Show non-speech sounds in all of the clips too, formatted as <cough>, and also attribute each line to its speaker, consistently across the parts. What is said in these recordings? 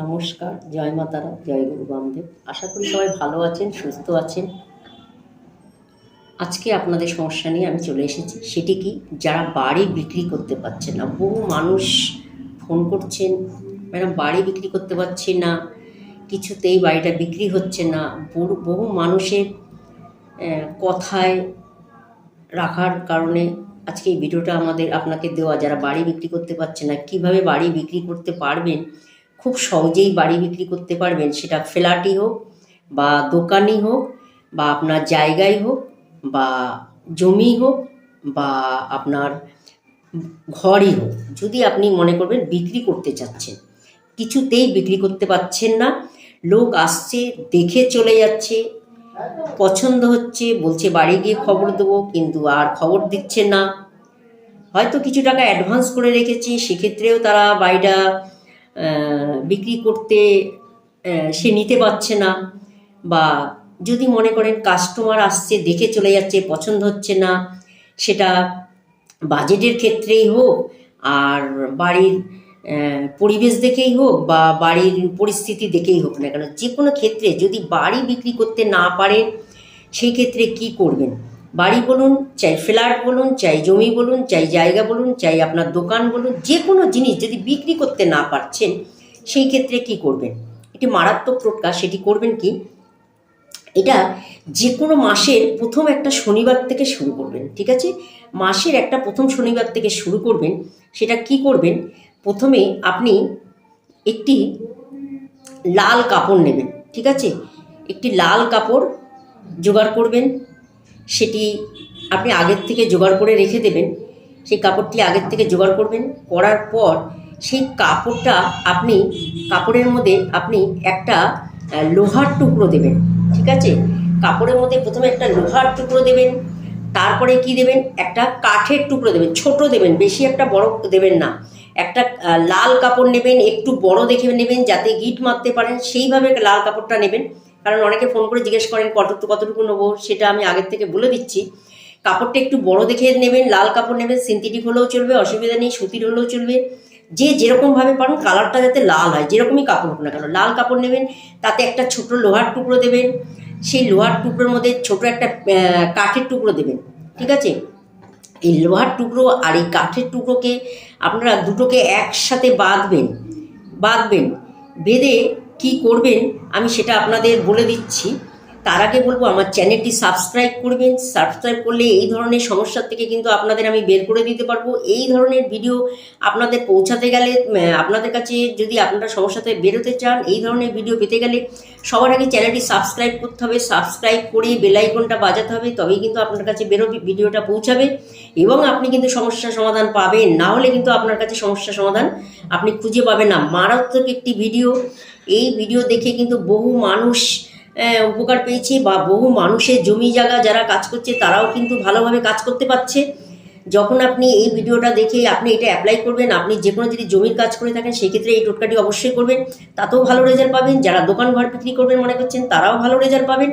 Speaker 1: নমস্কার, জয় মাতারা জয় গুরু বামদেব। আশা করি সবাই ভালো আছেন, সুস্থ আছেন। আজকে আপনাদের সমস্যা নিয়ে আমি চলে এসেছি। সেটি কি? যারা বাড়ি বিক্রি করতে পারছেন না, বহু মানুষ ফোন করছেন, ম্যাডাম, বাড়ি বিক্রি করতে পারছি না, কিছুতেই বাড়িটা বিক্রি হচ্ছে না। বহু মানুষের কথায় রাখার কারণে আজকে এই ভিডিওটা আমাদের আপনাকে দেওয়া, যারা বাড়ি বিক্রি করতে পারছে না, কীভাবে বাড়ি বিক্রি করতে পারবেন? খুব সহজেই বাড়ি বিক্রি করতে পারবেন। সেটা ফ্ল্যাটই হোক বা দোকানই হোক বা আপনার জায়গায় হোক বা জমি হোক বা আপনার ঘরই হোক। যদি আপনি মনে করবেন বিক্রি করতে চাচ্ছেন, কিছুতেই বিক্রি করতে পারছেন না, লোক আসছে, দেখে চলে যাচ্ছে, পছন্দ হচ্ছে, বলছে বাড়ি গিয়ে খবর দেবো, কিন্তু আর খবর দিচ্ছে না। হয়তো কিছু টাকা অ্যাডভান্স করে রেখেছি, সেক্ষেত্রেও তারা বাড়িটা বিক্রি করতে সে নিতে পারছে না বা যদি মনে করেন কাস্টমার আসছে, দেখে চলে যাচ্ছে, পছন্দ হচ্ছে না, সেটা বাজেটের ক্ষেত্রেই হোক আর বাড়ির পরিবেশ দেখেই হোক বা বাড়ির পরিস্থিতি দেখেই হোক না কেন, যে কোনো ক্ষেত্রে যদি বাড়ি বিক্রি করতে না পারেন, সেই ক্ষেত্রে কি করবেন? বাড়ি বলুন, চাই ফ্ল্যাট বলুন, চাই জমি বলুন, চাই জায়গা বলুন, চাই আপনার দোকান বলুন, যে কোনো জিনিস যদি বিক্রি করতে না পারছেন, সেই ক্ষেত্রে কি করবেন? এটি মারাত্মক টোটকা, সেটি করবেন কি? এটা যে কোনো মাসের প্রথম একটা শনিবার থেকে শুরু করবেন, ঠিক আছে? মাসের একটা প্রথম শনিবার থেকে শুরু করবেন, সেটা কি করবেন? প্রথমে আপনি একটি লাল কাপড় নেবেন, ঠিক আছে? একটি লাল কাপড় জোগাড় করবেন সেটি আপনি আগের থেকে জোগাড় করে রেখে দেবেন। সেই কাপড়টি আগের থেকে জোগাড় করবেন। করার পর সেই কাপড়টা আপনি, কাপড়ের মধ্যে আপনি একটা লোহার টুকরো দেবেন, ঠিক আছে? কাপড়ের মধ্যে প্রথমে একটা লোহার টুকরো দেবেন, তারপরে কি দেবেন? একটা কাঠের টুকরো দেবেন, ছোট দেবেন, বেশি একটা বড় দেবেন না। একটা লাল কাপড় নেবেন, একটু বড় দেখে নেবেন, যাতে গিট মারতে পারেন। সেইভাবে লাল কাপড়টা নেবেন। কারণ অনেকে ফোন করে জিজ্ঞেস করেন, কতটুকু কতটুকু নেব? সেটা আমি আগের থেকে বলে দিচ্ছি। কাপড়টা একটু বড় দেখে নেবেন, লাল কাপড় নেবেন সিনথেটিক হলেও চলবে, অসুবিধা নেই, সুতির হলেও চলবে। যে যেরকমভাবে পারেন, কালারটা যাতে লাল হয়, যেরকমই কাপড় হোক না কেন। লাল কাপড় নেবেন, তাতে একটা ছোট লোহার টুকরো দেবেন, সেই লোহার টুকরোর মধ্যে ছোট একটা কাঠের টুকরো দেবেন, ঠিক আছে? এই লোহার টুকরো আর এই কাঠের টুকরোকে আপনারা দুটোকে একসাথে বাঁধবেন বাঁধবেন, বেঁধে কি করবেন, আমি সেটা আপনাদের বলে দিচ্ছি। তার আগে বলব, আমার চ্যানেলটি সাবস্ক্রাইব করবেন। সাবস্ক্রাইব করলে এই ধরনের সমস্যার থেকে কিন্তু আপনাদের আমি বের করে দিতে পারব। এই ধরনের ভিডিও আপনাদের পৌঁছাতে গেলে আপনাদের কাছে যদি আপনারা সমস্যা থেকে বেরোতে চান, এই ধরনের ভিডিও পেতে গেলে সবার আগে চ্যানেলটি সাবস্ক্রাইব করতে হবে। সাবস্ক্রাইব করে বেলাইকনটা বাজাতে হবে, তবেই কিন্তু আপনার কাছে বেরোবে ভিডিওটা পৌঁছাবে এবং আপনি কিন্তু সমস্যার সমাধান পাবেন। না হলে কিন্তু আপনার কাছে সমস্যার সমাধান আপনি খুঁজে পাবেন না। মারাত্মক একটি ভিডিও এই ভিডিও দেখে কিন্তু বহু মানুষ উপকার পেয়েছে বা বহু মানুষের জমি জায়গা যারা কাজ করছে, তারাও কিন্তু ভালোভাবে কাজ করতে পারছে। যখন আপনি এই ভিডিওটা দেখে আপনি এটা অ্যাপ্লাই করবেন, আপনি যে কোনো যদি জমির কাজ করে থাকেন, সেক্ষেত্রে এই টোটকাটি অবশ্যই করবেন। তাতেও ভালো রেজাল্ট পাবেন। যারা দোকান ঘর বিক্রি করবেন মনে করছেন, তারাও ভালো রেজাল্ট পাবেন।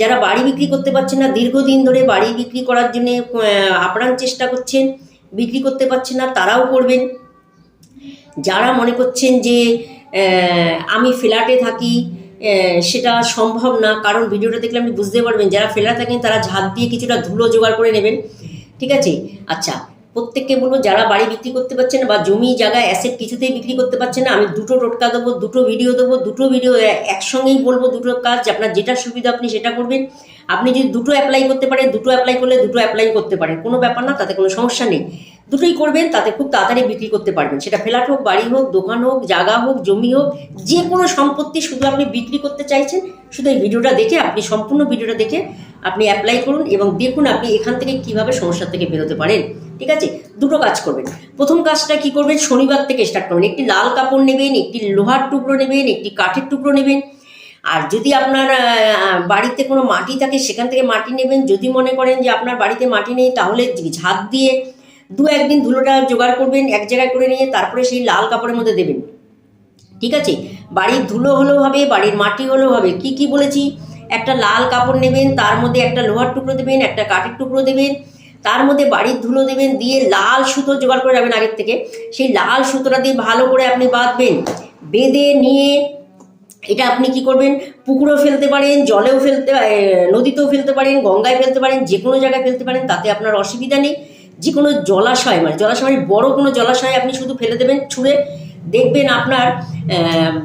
Speaker 1: যারা বাড়ি বিক্রি করতে পারছেন না, দীর্ঘদিন ধরে বাড়ি বিক্রি করার জন্যে আপ্রাণ চেষ্টা করছেন, বিক্রি করতে পারছেন না, তারাও করবেন। যারা মনে করছেন যে আমি ফ্ল্যাটে থাকি সেটা সম্ভব না, কারণ ভিডিওটা দেখলে আপনি বুঝতে পারবেন, যারা ফ্ল্যাটে থাকেন তারা ঝাঁপ দিয়ে কিছুটা ধুলো জোগাড় করে নেবেন, ঠিক আছে? আচ্ছা প্রত্যেককে বলব, যারা বাড়ি বিক্রি করতে পারছেন বা জমি, জায়গা অ্যাসেট কিছুতেই বিক্রি করতে পারছেন না, আমি দুটো টোটকা দেবো, দুটো ভিডিও দেবো, দুটো ভিডিও একসঙ্গেই বলব দুটো কাজ আপনার যেটা সুবিধা আপনি সেটা করবেন। আপনি যদি দুটো অ্যাপ্লাই করতে পারেন, দুটো অ্যাপ্লাই করলে দুটো অ্যাপ্লাই করতে পারেন, কোনো ব্যাপার না, তাতে কোনো সমস্যা নেই। দুটোই করবেন, তাতে খুব তাড়াতাড়ি বিক্রি করতে পারবেন। সেটা ফ্ল্যাট হোক, বাড়ি হোক, দোকান হোক, জায়গা হোক, জমি হোক যে কোনো সম্পত্তি শুধু আপনি বিক্রি করতে চাইছেন, শুধু এই ভিডিওটা দেখে আপনি সম্পূর্ণ ভিডিওটা দেখে আপনি অ্যাপ্লাই করুন এবং দেখুন আপনি এখান থেকে কীভাবে সমস্যা থেকে বেরোতে পারেন। ঠিক আছে? দুটো কাজ করবেন। প্রথম কাজটা কি করবেন? শনিবার থেকে স্টার্ট করবেন। একটি লাল কাপড় নেবেন, একটি লোহার টুকরো নেবেন, একটি কাঠের টুকরো নেবেন। আর যদি আপনার বাড়িতে কোনো মাটি থাকে, সেখান থেকে মাটি নেবেন। যদি মনে করেন যে আপনার বাড়িতে মাটি নেই, তাহলে ঝাঁত দিয়ে দু একদিন ধুলোটা জোগাড় করবেন, এক জায়গায় করে নিয়ে তারপরে সেই লাল কাপড়ের মধ্যে দেবেন। ঠিক আছে? বাড়ির ধুলো হলেও হবে, বাড়ির মাটি হলেও হবে। কি কি বলেছি? একটা লাল কাপড় নেবেন, তার মধ্যে একটা লোহার টুকরো দেবেন, একটা কাঠের টুকরো দেবেন, তার মধ্যে বাড়ির ধুলো দেবেন, দিয়ে লাল সুতো জোগাড় করে যাবেন আগের থেকে। সেই লাল সুতোটা দিয়ে ভালো করে আপনি বাঁধবেন। বেঁধে নিয়ে এটা আপনি কি করবেন? পুকুরেও ফেলতে পারেন, জলেও ফেলতে নদীতেও ফেলতে পারেন, গঙ্গায় ফেলতে পারেন, যে কোনো জায়গায় ফেলতে পারেন, তাতে আপনার অসুবিধা নেই। যে কোনো জলাশয় মানে জলাশয়, বড় কোনো জলাশয়ে আপনি শুধু ফেলে দেবেন, ছুঁড়ে দেখবেন আপনার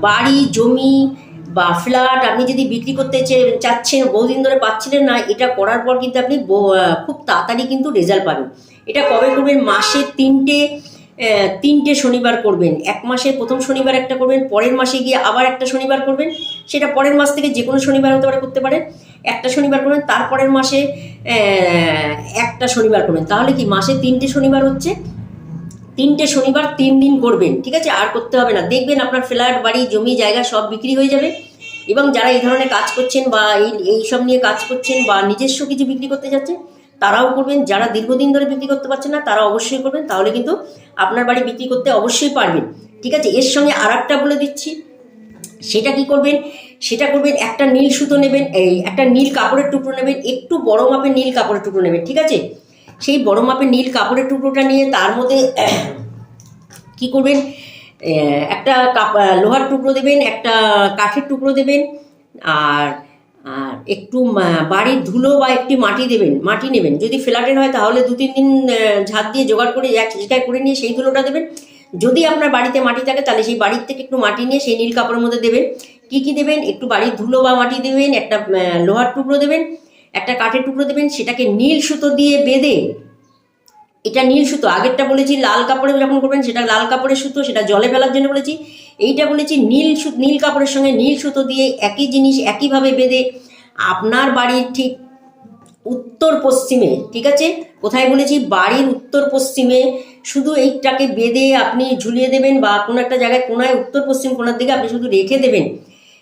Speaker 1: বাড়ি, জমি বা ফ্ল্যাট আপনি যদি বিক্রি করতে চাচ্ছেন, বহুদিন ধরে পাচ্ছিলেন না, এটা করার পর কিন্তু আপনি খুব তাড়াতাড়ি কিন্তু রেজাল্ট পাবেন। এটা কবে করবেন? মাসে তিনটে তিনটে শনিবার করবেন। এক মাসে প্রথম শনিবার একটা করবেন, পরের মাসে গিয়ে আবার একটা শনিবার করবেন। সেটা পরের মাস থেকে যে কোনো শনিবার হতে পারে, করতে পারেন। একটা শনিবার করবেন, তারপরের মাসে একটা শনিবার করবেন। তাহলে কি মাসে তিনটে শনিবার হচ্ছে? তিনটে শনিবার তিন দিন করবেন, ঠিক আছে? আর করতে হবে না। দেখবেন আপনার ফ্ল্যাট, বাড়ি, জমি, জায়গা সব বিক্রি হয়ে যাবে। এবং যারা এই ধরনের কাজ করছেন বা এই এই সব নিয়ে কাজ করছেন বা নিজস্ব কিছু বিক্রি করতে যাচ্ছেন, তারাও করবেন। যারা দীর্ঘদিন ধরে বিক্রি করতে পারছেন না তারা অবশ্যই করবেন। তাহলে কিন্তু আপনার বাড়ি বিক্রি করতে অবশ্যই পারবেন, ঠিক আছে? এর সঙ্গে আর বলে দিচ্ছি। সেটা কি করবেন? সেটা করবেন, একটা নীল সুতো নেবেন, এই একটা নীল কাপড়ের টুকরো নেবেন, একটু বড় মাপের নীল কাপড়ের টুকরো নেবেন, ঠিক আছে? সেই বড় মাপের নীল কাপড়ের টুকরোটা নিয়ে তার মধ্যে <clears throat> কি করবেন? একটা লোহার টুকরো দেবেন, একটা কাঠের টুকরো দেবেন, আর আর একটু বাড়ির ধুলো বা একটি মাটি দেবেন, মাটি নেবেন। যদি ফ্ল্যাটের হয় তাহলে দু, তিন দিন ঝাঁত দিয়ে জোগাড় করে এক জায়গায় করে নিয়ে সেই ধুলোটা দেবেন। যদি আপনার বাড়িতে মাটি থাকে তাহলে সেই বাড়ির থেকে একটু মাটি নিয়ে সেই নীল কাপড়ের মধ্যে দেবেন। কি কি দেবেন? একটু বাড়ির ধুলো বা মাটি দেবেন, একটা লোহার টুকরো দেবেন, একটা কাঠের টুকরো দেবেন, সেটাকে নীল সুতো দিয়ে বেঁধে, এটা নীল সুতো, আগেরটা বলেছি লাল কাপড়ে যখন করবেন, সেটা লাল কাপড়ের সুতো, সেটা জলে ফেলার জন্য বলেছি। এইটা বলেছি নীল নীল কাপড়ের সঙ্গে নীল সুতো দিয়ে একই জিনিস একইভাবে বেঁধে, আপনার বাড়ির ঠিক উত্তর পশ্চিমে, ঠিক আছে? কোথায় বলেছি? বাড়ির উত্তর পশ্চিমে শুধু এইটাকে বেঁধে আপনি ঝুলিয়ে দেবেন বা কোনো একটা জায়গায় কোনায় উত্তর পশ্চিম কোনার দিকে আপনি শুধু রেখে দেবেন।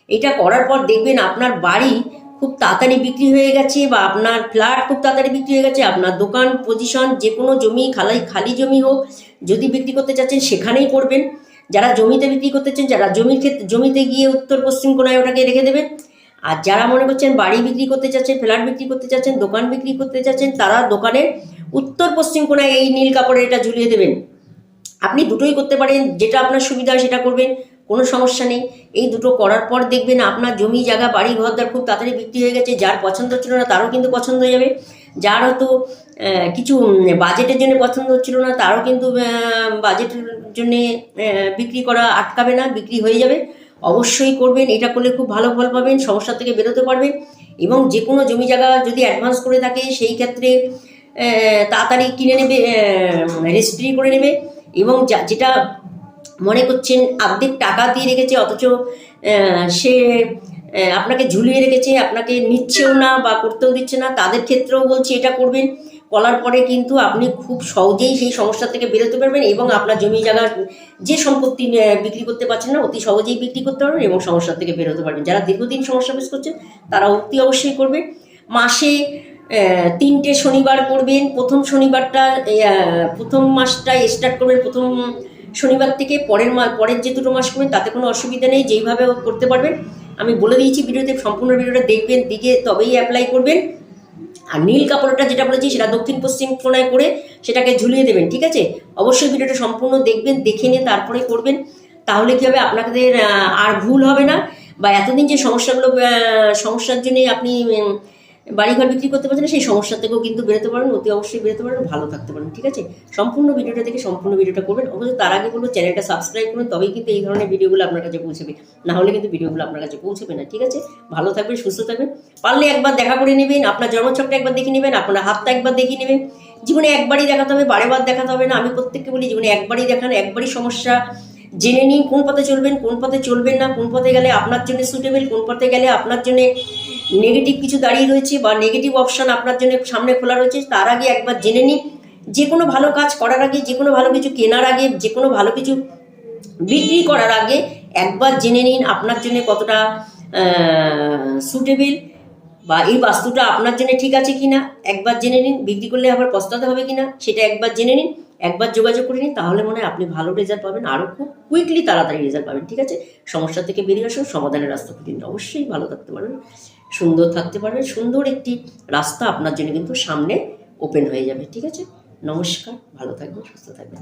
Speaker 1: এটা করার পর দেখবেন আপনার বাড়ি খুব তাড়াতাড়ি বিক্রি হয়ে গেছে বা আপনার ফ্ল্যাট খুব তাড়াতাড়ি বিক্রি হয়ে গেছে, আপনার দোকান পজিশন যে কোনো জমি খালি খালি জমি হোক, যদি বিক্রি করতে চাচ্ছেন সেখানেই করবেন। যারা জমিতে বিক্রি করতে চান, যারা জমির ক্ষেত্রে জমিতে গিয়ে উত্তর পশ্চিম কোনায় ওটাকে রেখে দেবেন। আর যারা মনে করছেন বাড়ি বিক্রি করতে চাচ্ছেন ফ্ল্যাট বিক্রি করতে চাচ্ছেন, দোকান বিক্রি করতে চাচ্ছেন, তারা দোকানের উত্তর পশ্চিম কোনায় এই নীল কাপড়ে এটা ঝুলিয়ে দেবেন। আপনি দুটোই করতে পারেন, যেটা আপনার সুবিধা সেটা করবেন। কোনো সমস্যা নেই। এই দুটো করার পর দেখবেন আপনার জমি, জায়গা, বাড়ি, ঘরদার খুব তাড়াতাড়ি বিক্রি হয়ে গেছে। যার পছন্দ হচ্ছিল না, তারও কিন্তু পছন্দ হয়ে যাবে। যার হয়তো কিছু বাজেটের জন্য পছন্দ হচ্ছিল না, তারও কিন্তু বাজেটের জন্যে বিক্রি করা আটকাবে না, বিক্রি হয়ে যাবে। অবশ্যই করবেন, এটা করলে খুব ভালো ফল পাবেন, সমস্যা থেকে বেরোতে পারবেন এবং যে কোনো জমি, জায়গা যদি অ্যাডভান্স করে থাকে, সেই ক্ষেত্রে তাড়াতাড়ি কিনে নেবে রেজিস্ট্রি করে নেবে এবং যেটা মনে করছেন অর্ধেক টাকা দিয়ে রেখেছে, অথচ সে আপনাকে ঝুলিয়ে রেখেছে, আপনাকে নিচ্ছেও না বা করতেও দিচ্ছে না, তাদের ক্ষেত্রেও বলছি এটা করবেন। করার পরে কিন্তু আপনি খুব সহজেই সেই সমস্যা থেকে বেরোতে পারবেন এবং আপনার জমি জায়গার যে সম্পত্তি বিক্রি করতে পারছেন না, অতি সহজেই বিক্রি করতে পারবেন এবং সমস্যা থেকে বেরোতে পারবেন। যারা দীর্ঘদিন সমস্যা ফেস করছেন, তারা অতি অবশ্যই করবে মাসে তিনটে শনিবার করবেন, প্রথম শনিবারটা প্রথম মাসটা স্টার্ট করবেন, প্রথম শনিবার থেকে পরের মা পরের যে দুটো মাস করবেন তাতে কোনো অসুবিধা নেই, যেইভাবে করতে পারবেন। আমি বলে দিয়েছি ভিডিওতে, সম্পূর্ণ ভিডিওটা দেখবেন দিকে তবেই অ্যাপ্লাই করবেন। আর নীল কাপড়টা যেটা বলেছি, সেটা দক্ষিণ পশ্চিম কোণায় করে সেটাকে ঝুলিয়ে দেবেন, ঠিক আছে? অবশ্যই ভিডিওটা সম্পূর্ণ দেখবেন, দেখে নিয়ে তারপরে করবেন। তাহলে কী হবে? আপনাদের আর ভুল হবে না। বা এতদিন যে সমস্যাগুলো সমস্যার জন্যে আপনি বাড়িঘর বিক্রি করতে পারছেন সেই সমস্যা থেকেও কিন্তু বেরোতে পারেন, অতি অবশ্যই বেরোতে পারেন, ভালো থাকতে পারেন, ঠিক আছে? সম্পূর্ণ ভিডিওটা দেখে সম্পূর্ণ ভিডিওটা করবেন অবশ্যই তার আগে বলব চ্যানেলটা সাবস্ক্রাইব করুন, তবেই কিন্তু এই ধরনের ভিডিওগুলো আপনার কাছে পৌঁছবে। না হলে কিন্তু ভিডিওগুলো আপনার কাছে পৌঁছবে না, ঠিক আছে? ভালো থাকবেন, সুস্থ থাকবেন। পারলে একবার দেখা করে নেবেন, আপনার জন্মছকটা একবার দেখে নেবেন, আপনার হাতটা একবার দেখিয়ে নেবেন। জীবনে একবারই দেখাতে হবে, বারেবার দেখাতে হবে না, আমি প্রত্যেককে বলি জীবনে একবারই দেখান, একবারই সমস্যা জেনে নিন কোন পথে চলবেন, কোন পথে চলবেন না, কোন পথে গেলে আপনার জন্য সুটেবল কোন পথে গেলে আপনার জন্য নেগেটিভ কিছু দাঁড়িয়ে রয়েছে বা নেগেটিভ অপশন আপনার জন্য সামনে খোলা রয়েছে, তার আগে একবার জেনে নিন। যে কোনো ভালো কাজ করার আগে, যে কোনো ভালো কিছু কেনার আগে, যে কোনো ভালো কিছু বিক্রি করার আগে একবার জেনে নিন আপনার জন্য কতটা সুটেবেল বা এই বাস্তুটা আপনার জন্য ঠিক আছে কিনা। একবার জেনে নিন বিক্রি করলে আবার পস্তাতে হবে কিনা, সেটা একবার জেনে নিন। একবার যোগাযোগ করে নিন, তাহলে মনে হয় আপনি ভালো রেজাল্ট পাবেন আরও খুব কুইকলি তাড়াতাড়ি রেজাল্ট পাবেন, ঠিক আছে? সমস্যা থেকে বেরিয়ে আসুন, সমাধানের রাস্তা খুঁজে অবশ্যই ভালো থাকতে পারবেন সুন্দর থাকতে পারবেন সুন্দর একটি রাস্তা আপনার জন্য কিন্তু সামনে ওপেন হয়ে যাবে, ঠিক আছে? নমস্কার, ভালো থাকবেন, সুস্থ থাকবেন।